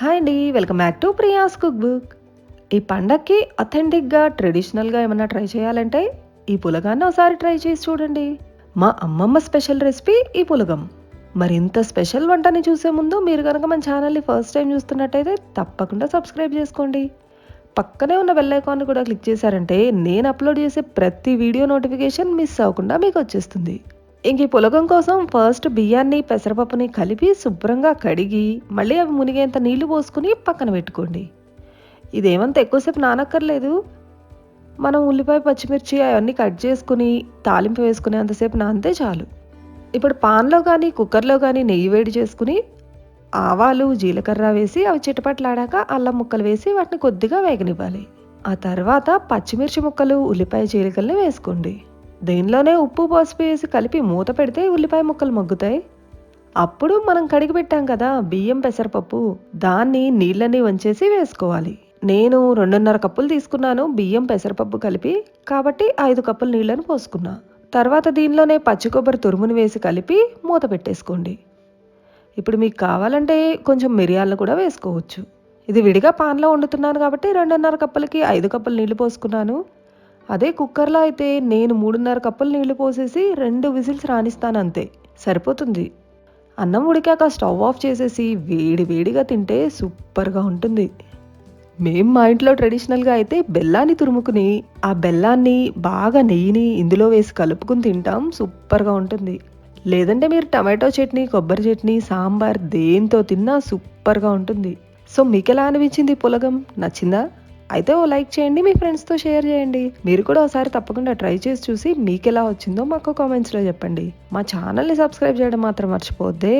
Hi అండి welcome back to Priya's cook book ఈ పండక్కి అథెంటిక్గా ట్రెడిషనల్గా ఏమైనా ట్రై చేయాలంటే ఈ పులగాన్ని ఒకసారి ట్రై చేసి చూడండి. మా అమ్మమ్మ స్పెషల్ రెసిపీ ఈ పులగం. మరింత స్పెషల్ వంటని చూసే ముందు మీరు కనుక మన ఛానల్ని ఫస్ట్ టైం చూస్తున్నట్టయితే తప్పకుండా సబ్స్క్రైబ్ చేసుకోండి. పక్కనే ఉన్న బెల్ ఐకాన్ కూడా క్లిక్ చేశారంటే నేను అప్లోడ్ చేసే ప్రతి వీడియో నోటిఫికేషన్ మిస్ అవ్వకుండా మీకు వచ్చేస్తుంది. ఇంక ఈ పులగం కోసం ఫస్ట్ బియ్యాన్ని పెసరపప్పుని కలిపి శుభ్రంగా కడిగి మళ్ళీ అవి మునిగేంత నీళ్ళు పోసుకుని పక్కన పెట్టుకోండి. ఇదేమంత ఎక్కువసేపు నానక్కర్లేదు. మనం ఉల్లిపాయ పచ్చిమిర్చి అవన్నీ కట్ చేసుకుని తాలింపు వేసుకునే అంతసేపు నానితే చాలు. ఇప్పుడు పాన్లో కానీ కుక్కర్లో కానీ నెయ్యి వేడి చేసుకుని ఆవాలు జీలకర్ర వేసి అవి చిటపట్లాడాక అల్లం ముక్కలు వేసి వాటిని కొద్దిగా వేగనివ్వాలి. ఆ తర్వాత పచ్చిమిర్చి ముక్కలు ఉల్లిపాయ చీలికల్ని వేసుకోండి. దీనిలోనే ఉప్పు పసుపు వేసి కలిపి మూత పెడితే ఉల్లిపాయ ముక్కలు మగ్గుతాయి. అప్పుడు మనం కడిగి పెట్టాం కదా బియ్యం పెసరపప్పు. దాన్ని నీళ్ళని వంచేసి వేసుకోవాలి. నేను రెండున్నర కప్పులు తీసుకున్నాను బియ్యం పెసరపప్పు కలిపి. కాబట్టి ఐదు కప్పులు నీళ్ళని పోసుకున్నా. తర్వాత దీనిలోనే పచ్చి కొబ్బరి తురుముని వేసి కలిపి మూత పెట్టేసుకోండి. ఇప్పుడు మీకు కావాలంటే కొంచెం మిరియాలను కూడా వేసుకోవచ్చు. ఇది విడిగా పాన్లో వండుతున్నాను కాబట్టి రెండున్నర కప్పులకి ఐదు కప్పులు నీళ్ళు పోసుకున్నాను. అదే కుక్కర్లో అయితే నేను మూడున్నర కప్పులు నీళ్ళు పోసేసి రెండు విజిల్స్ రాణిస్తాను అంతే సరిపోతుంది. అన్నం ఉడికాక స్టవ్ ఆఫ్ చేసేసి వేడి వేడిగా తింటే సూపర్గా ఉంటుంది. మేం మా ఇంట్లో ట్రెడిషనల్గా అయితే బెల్లాన్ని తురుముకుని ఆ బెల్లాన్ని బాగా నెయ్యిని ఇందులో వేసి కలుపుకుని తింటాం. సూపర్గా ఉంటుంది. లేదంటే మీరు టమాటో చట్నీ కొబ్బరి చట్నీ సాంబార్ దేంతో తిన్నా సూపర్గా ఉంటుంది. సో మీకు ఎలా అనిపించింది పులగం? నచ్చిందా? అయితే ఓ లైక్ చేయండి మీ ఫ్రెండ్స్తో షేర్ చేయండి. మీరు కూడా ఒకసారి తప్పకుండా ట్రై చేసి చూసి మీకు ఎలా వచ్చిందో మాకు కామెంట్స్లో చెప్పండి. మా ఛానల్ని సబ్స్క్రైబ్ చేయడం మాత్రం మర్చిపోద్దే.